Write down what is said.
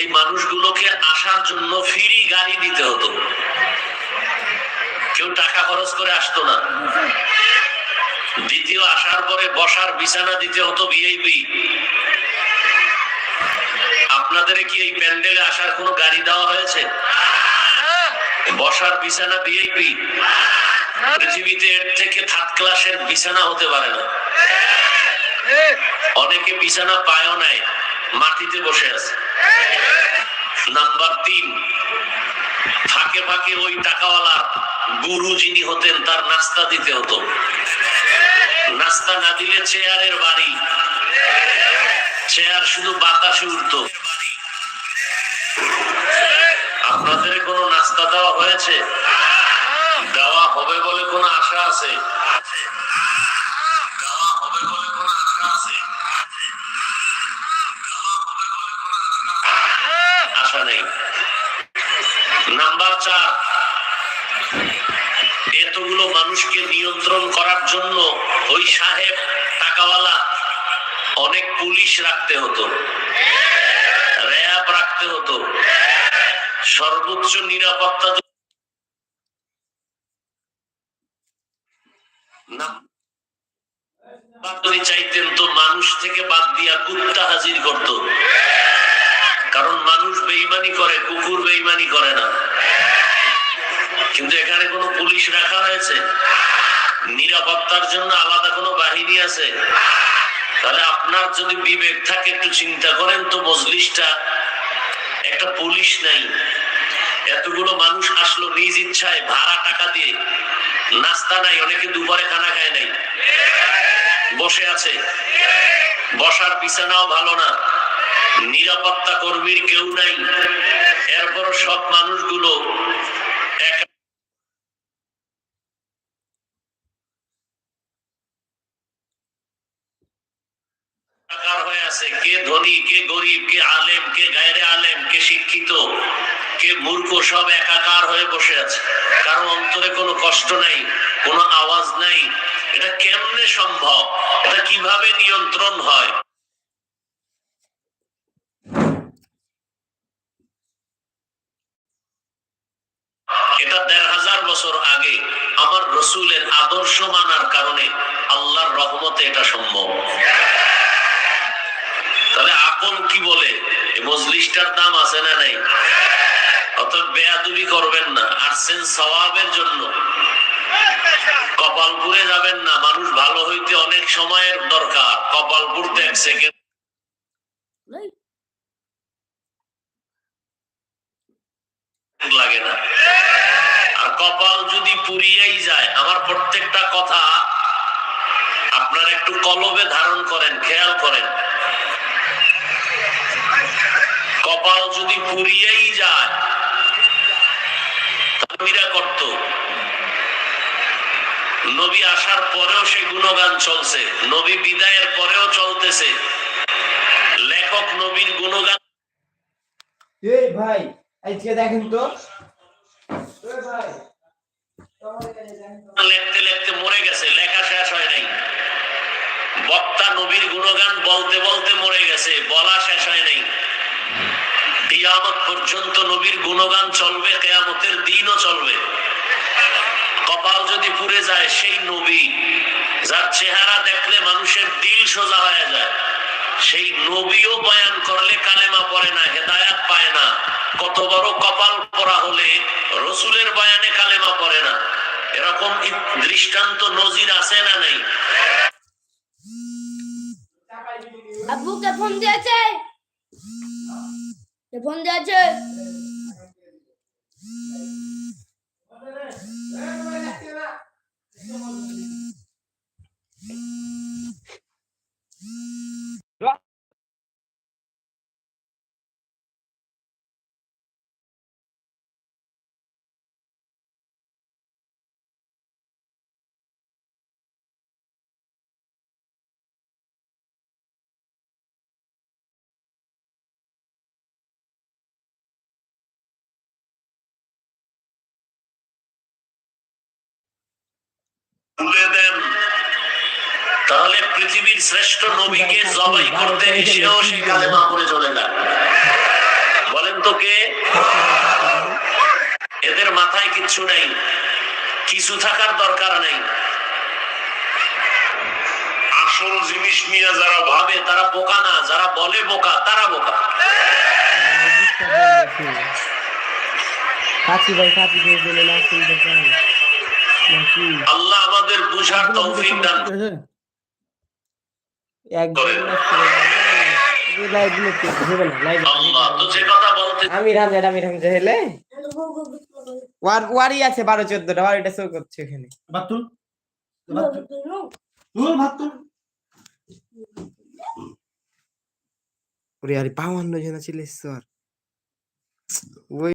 এই মানুষগুলোকে আসার জন্য ফ্রি গাড়ি দিতে হতো। কেউ টাকা খরচ করে আসতো না। দ্বিতীয় আসার পরে বসার বিছানা দিতে হতো ভিআইপি আপনাদের কি এই প্যান্ডেলে আসার কোনো গাড়ি দেওয়া হয়েছে? বসার বিছানা ভিআইপি পৃথিবীতে এর থেকে থার্ড ক্লাসের বিছানা হতে পারে না। অনেকে বিছানা পায়ও নাই, মাটিতে বসে আছে। তিন ফাঁকে ফাঁকে ওই টাকাওয়ালা গুরু যিনি হতেন, তার নাস্তা দিতে হতো। নাস্তা না দিলে চেয়ারের বাড়ি। চেয়ার শুধু বাতাসে উঠতো আপনাদের কোনো নাস্তা দেওয়া হয়েছে? দেওয়া হবে বলে কোনো আশা আছে দেওয়া হবে বলে কোনো আশা আছে আশা নেই নাম্বার চার, এতগুলো মানুষকে নিয়ন্ত্রণ করার জন্য ওই সাহেব টাকাওয়ালা, অনেক পুলিশ রাখতে হতো, র্যাব রাখতে হতো, সর্বোচ্চ নিরাপত্তা চাইতেন তো মানুষ থেকে বাদ দিয়া কুত্তা হাজির করত। কারণ মানুষ বেইমানি করে, কুকুর বেইমানি করে না। কিন্তু এখানে কোনো পুলিশ রাখা হয়েছে? নিরাপত্তার জন্য আলাদা কোনো বাহিনী আছে? তাহলে আপনার যদি বিবেক থাকে, একটু চিন্তা করেন তো মজলিসটা, একটা পুলিশ নাই। এতগুলো মানুষ আসলো নিজ ইচ্ছায়, ভাড়া টাকা দিয়ে। নাস্তা নাই, অনেকে দুপুরে খানা খায় নাই। বসে আছে। বসার বিছানাও ভালো না। নিরাপত্তা কর্মীর কেউ নাই। এরপর সব মানুষগুলো কে ধনী, কে গরিব, কে আলেম, কে গায়রে আলেম, কে শিক্ষিত, কে মূর্খ, সব একাকার হয়ে বসে আছে। কারও অন্তরে কোনো কষ্ট নাই, কোনো আওয়াজ নাই। এটা কেমনে সম্ভব? এটা কীভাবে নিয়ন্ত্রণ হয়? মজলিসটার দাম আছে না নাই? অত বেয়াদুবি করবেন না আসছেন সওয়াবের জন্য। কপালপুরে যাবেন না মানুষ ভালো হইতে অনেক সময়ের দরকার। কপালপুর তো এক সেকেন্ড লাগে না। আর কপাল যদি পুরিয়াই যায় আমার প্রত্যেকটা কথা আপনার একটু কলবে ধারণ করেন খেয়াল করেন। কপাল যদি পুরিয়েই যায় নবীরা করত। নবী আসার পরেও সে গুণগান চলছে। নবী বিদায়ের পরেও চলতেছে। লেখক নবীর গুণগান এই ভাই আজকে দেখেন তো। লিখতে লিখতে মরে গেছে লেখা শেষ হয় নাই। বক্তা নবীর গুণগান বলতে বলতে মরে গেছে বলা শেষ হয় নাই। কিয়ামত পর্যন্ত নবীর গুণগান চলবে, কেয়ামতের দিনও চলবে। কপাল যদি পুড়ে যায়, সেই নবী যার চেহারা দেখলে মানুষের দিল সোজা হয়ে যায়। সেই নবীও বয়ান করলে কালেমা পড়ে না, হেদায়াত পায় না। কত বড় কপাল পরা হলে রসুলের বয়ানে কালেমা পড়ে না। এরকম দৃষ্টান্ত নজির আছে না নাই? আব্বুকে ফোন দিয়েছে? কে ফোন দিয়েছে তুলে দেন, তাহলে পৃথিবীর শ্রেষ্ঠ নবীকে জবাই করতে এসেও সে কালেমা পড়ে চলে যায় তো কে? এদের মাথায় কিচ্ছু নাই, কিছু থাকার দরকার নেই। আসল জিনিস নিয়ে যারা ভাবে, তারা বোকা না, যারা বলে বোকা, তারা বোকা। কাছি ভাই কাছি দিয়ে দিলে না আল্লাহ আমাদের বুঝার তৌফিক দান একজন লাইভ নিতে হবে না? লাইভ আল্লাহ তো যে কথা বলতে আমি রামজান আমি রামজা হেলে ওয়ার ওয়ারি আছে বারো চোদ্দটা। ওয়ারিটা শো করছে এখানে। ওরে আরে পাওয়ান্ন জন ছিল ঈশ্বর। ওই